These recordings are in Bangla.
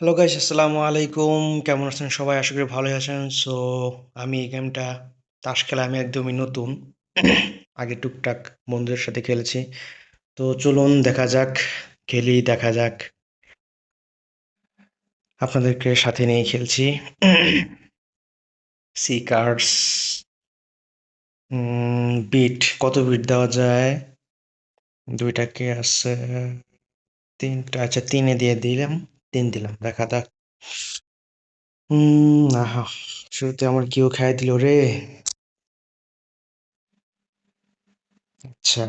হ্যালো গাইস আসসালামু আলাইকুম। কেমন আছেন সবাই? আশা করি ভালোই আছেন। সো আমি এই গেমটা তাস খেলা আমি একদমই নতুন। আগে টুকটাক বন্ধুদের সাথে খেলেছি। তো চলুন দেখা যাক, খেলি, দেখা যাক। আপনাদেরকে সাথে নিয়ে খেলছি। সি কার্ডস বিট কত বিট দেওয়া যায়? দুইটাকে আছে, তিনটা আচ্ছা তিনে দিয়ে দিলাম। তিন দিলাম, দেখা যাক। হুম আহা, শুরুতে আমার কেউ খাই দিল রে। আচ্ছা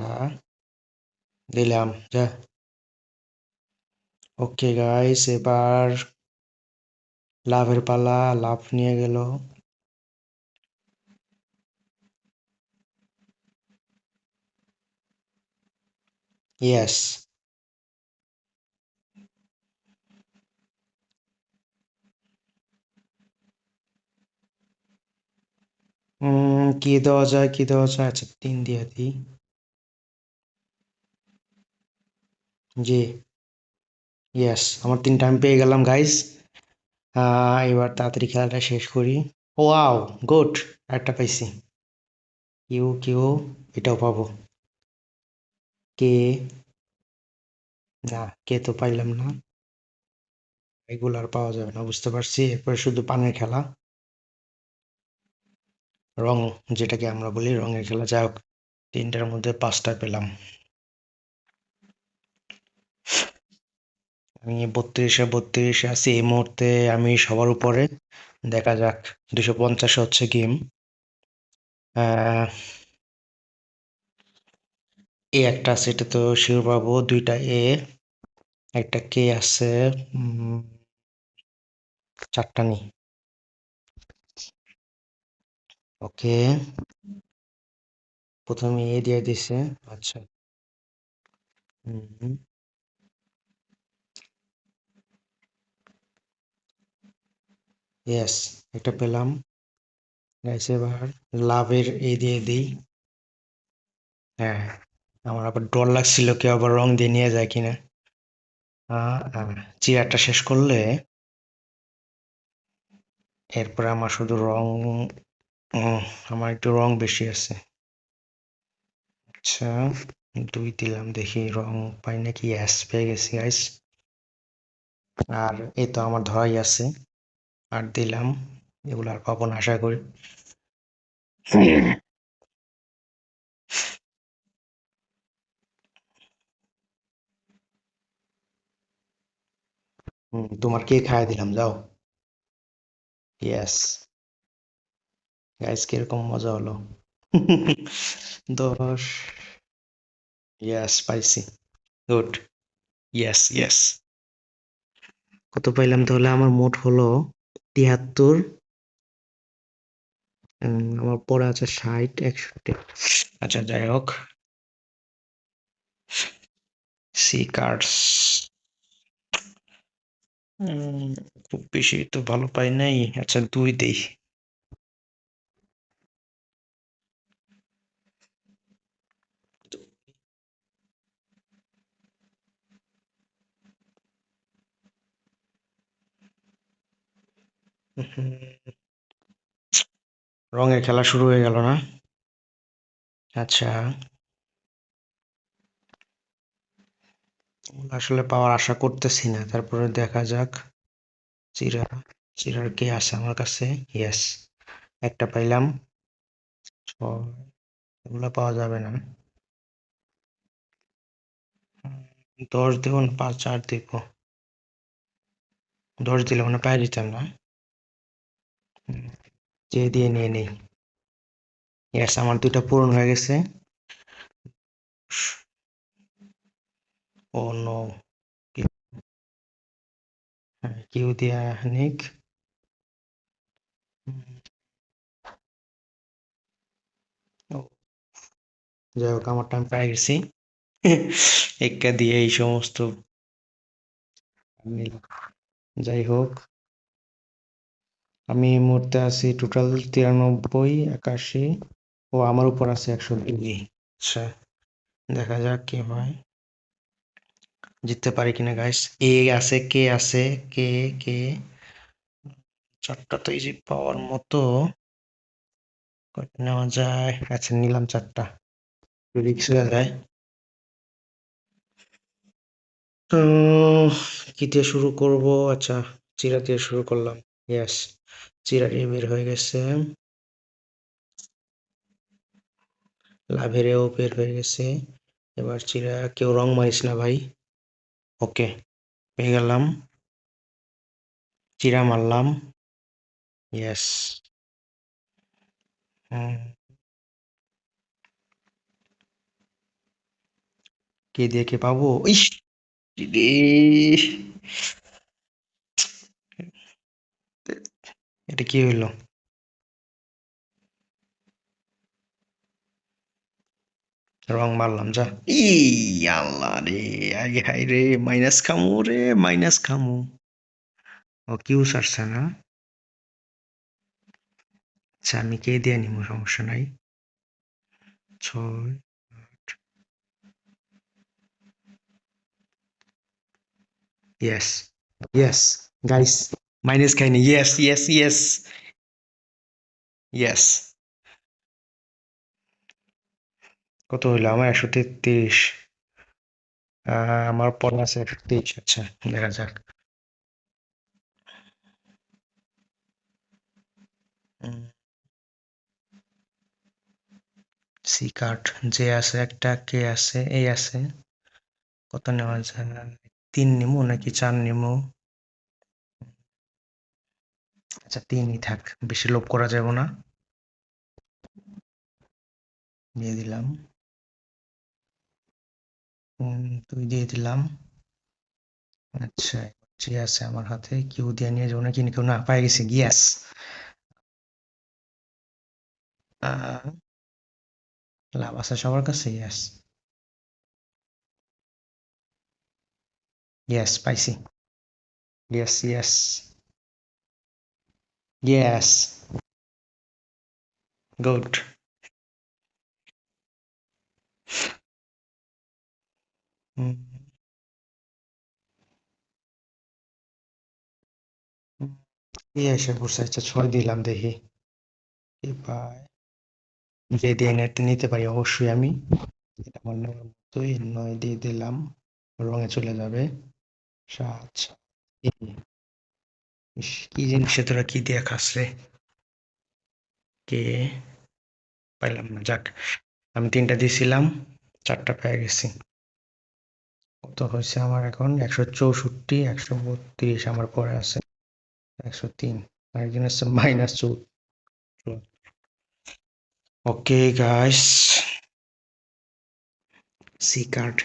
দিলাম, যা। ওকে গাইস এবার লাভের পালা, লাভ নিয়ে গেল। ইয়েস হুম কি দেওয়া যায়, কি দেওয়া যায়? আচ্ছা তিন দিয়ে দিই। জি। ইয়েস আমার তিনটা আমি পেয়ে গেলাম গাইস এবার তাড়াতাড়ি খেলাটা শেষ করি। ওয়াও গুড একটা পাইছি। কিউ কিউ এটাও পাবো। কে না কে তো পাইলাম না। এগুলো আর পাওয়া যাবে না, বুঝতে পারছি। এরপরে শুধু পানের খেলা। রং যেটাকে আমরা বলি রঙের খেলা। যাই হোক, তিনটার মধ্যে পাঁচটা পেলাম। আমি বত্রিশে বত্রিশে আছি এই মুহূর্তে। আমি সবার উপরে। দেখা যাক, দুশো পঞ্চাশে হচ্ছে গেম। এ একটা আছে, এটা তো শিওর পাবো। দুইটা এ, একটা কে আছে চারটা নি ওকে। প্রথমে এ দিয়ে দিছে আচ্ছা। হুম। ইয়েস একটা পেলাম। এবার লাভের এ দিয়ে দিই। হ্যাঁ আমার আবার ডর লাগছিল কেউ আবার রং দিয়ে নিয়ে যায় কিনা। চিরাটা শেষ করলে এরপরে আমার শুধু রং আমার একটু রং বেশি আছে। আচ্ছা দুই দিলাম, দেখি রং পাই নাকি অ্যাস পেয়ে গেছি গাইস আর এই তো আমার ধরাই আছে, আর দিলাম, এগুলো আর পাবো না আশা করি। তোমার কে খাই দিলাম, যাও। ইয়েস গাইস কীরকম মজা হলো। দশ ইয়েস পাইছি। গুড ইয়েস ইয়েস কত পাইলাম তাহলে? আমার মোট হলো তিয়াত্তর আমার পরে আছে ষাট, একষট্টি। আচ্ছা যাই হোক। সি কার্ডস খুব বেশি তো ভালো পাই নাই। আচ্ছা দুই দেই। রঙের খেলা শুরু হয়ে গেল না? আচ্ছা। আসলে পাওয়ার আশা করতেছি না। তারপরে দেখা যাক। চিরা, চিরার কে আছে আমার কাছে? ইয়েস একটা পাইলাম। এগুলো পাওয়া যাবে না। দশ দেব না পাঁচ, চার দেব। দশ দিলে মানে পায়ে দিতাম না। যে দিয়ে নিয়ে নেই। ইয়েস আমার দুইটা পূরণ হয়ে গেছে। ও কিউ দিয়া নিক। যাই হোক, আমার টাইম পেয়ে গেছি। একা দিয়ে এই সমস্ত। যাই হোক। আমি এই মুহূর্তে আছি টোটাল তিরানব্বই, একাশি ও আমার উপর আছে একশো দুই। আচ্ছা দেখা যাক কি হয়। জিততে পারি কিনা গাইস এ আছে, কে আছে? কে কে? চারটা তো ইজি পাওয়ার মতো। নেওয়া যায়? আচ্ছা নিলাম চারটা। যায়। কি দিয়ে শুরু করব? আচ্ছা চিরা দিয়ে শুরু করলাম। ইয়েস চিরা দিয়ে বের হয়ে গেছে। লাভেরেও বের হয়ে গেছে। এবার চিরা, কেউ রং মারিস না ভাই। ওকে, পেয়ে গেলাম। চিরা মারলাম। ইয়েস কে দিয়ে কে পাবো? ইস রে এটা কি হইল? রং মারলাম যা। ই আল্লাহ রে আগে হাই রে মাইনাস খামু রে মাইনাস খামু। ও কিউ সারছে না? আচ্ছা আমি কে দিয়ে নিব? সমস্যা নাই। ছয় আট। ইয়েস ইয়েস গাইস মাইনাস খাইনি ইয়েস ইয়েস ইয়েস ইয়েস কত হইল? আমার একশো তেত্রিশ। আমার পড়া আছে একশো তেইশ আচ্ছা দেখা যাক। সি কার্ড যে আছে একটা কে আছে এই আছে। কত নেওয়া যায়? তিন নিমু নাকি চার নিমু? আচ্ছা তিনই থাক, বেশি লোভ করা যাব না। দিয়ে দিলাম। দুই দিয়ে দিলাম। আচ্ছা যে আছে আমার হাতে, কিউ দিয়ে নিয়ে যাব নাকি? কেউ না পাই গেছি, গ্যাস। লাভ আছে সবার কাছে? ইয়াস ইয়াস পাইছি। ইয়াস ইয়াস ইয়াস গুড এসে পড়ছে আচ্ছা দিলাম দেখি কি পায় যে দিয়ে নেটটা নিতে পারি অবশ্যই আমি নয় দিয়ে দিলাম রঙে চলে যাবে সাত সাত কি জিনিসে তোরা কি দিয়ে খাস রে কে পাইলাম না যাক আমি তিনটা দিয়েছিলাম চারটা পেয়ে গেছি কত হয়েছে আমার এখন একশো চৌষট্টি একশো বত্রিশ আমার পরে আছে একশো তিন আরেকজন হচ্ছে minus okay guys C card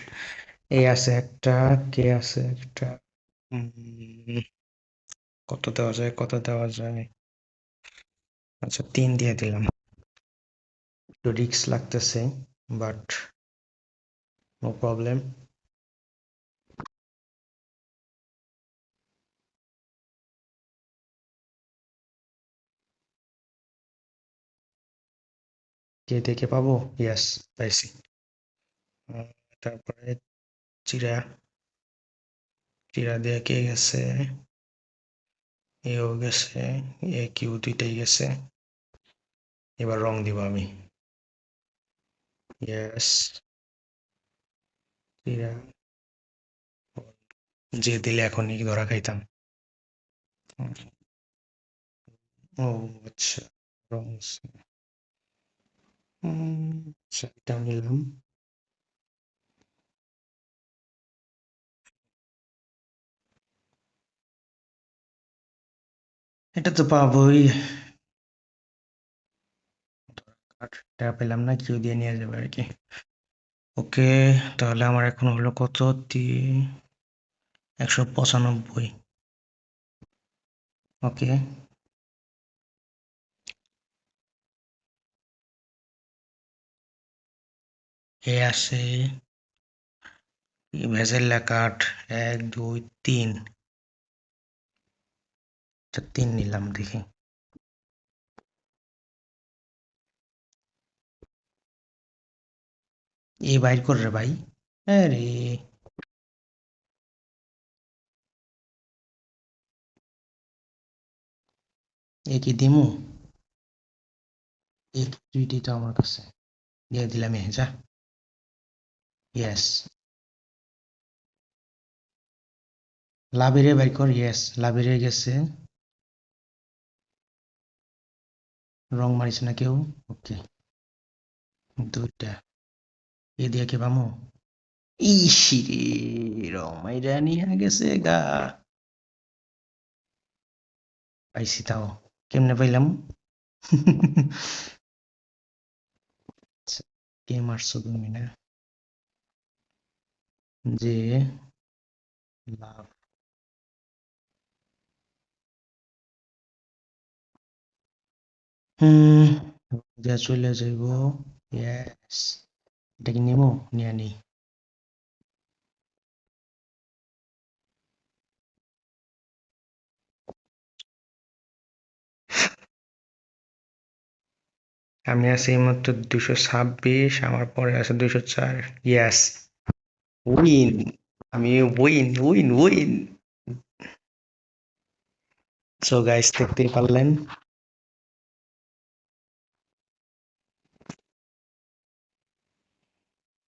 এই আছে একটা কে আছে একটা কত দেওয়া যায়, কত দেওয়া যায় আচ্ছা তিন দিয়ে দিলাম। একটু রিক্স লাগতেছে বাট নো প্রবলেম কে দেখে পাবো? ইয়াস পাইছি। তারপরে চিরা। চিরা দিয়ে কে গেছে? এও গেছে, এ কিউ দুইটাই গেছে। এবার রং দিব আমি। ইয়েস যে দিলে এখনই ধরা খাইতাম। ও আচ্ছা রং আচ্ছা এটা নিলাম। এটা তো পাবোই। পেলাম না কিউ দিয়ে নিয়ে যাবে আর কি। ওকে, তাহলে আমার এখন হলো কত? একশো পঁচানব্বই। ওকে। এ আছে ভেজেল্লা কাঠ এক, দুই, তিন। তিন নিলাম, দেখি। এ বাইর কর রে ভাই। আরে। এ কি দিমু? এক দুইটি তো আমার কাছে। দিয়ে দিলাম এ, যা। ইয়েস লাভেরে বাইর কর ইয়েস লাভেরে গেছে। রং মারিস না কেউ? ওকে। দুইটা। এ দিয়ে কে পামো ইসি রে রং মাইরা নিয়ে গেছে গা। পাইছি তাও। কেমনে পাইলাম? আচ্ছা, কে মারছো তুমি না? যে লাভ। যা চলে যাইব ইয়েস এটা কি নেব নিয়ে নেই আমি আছি এই মাত্র দুশো ছাব্বিশ আমার পরে আছে দুশো চার। ইয়েস উইন আমি win win win so guys দেখতেই পারলেন।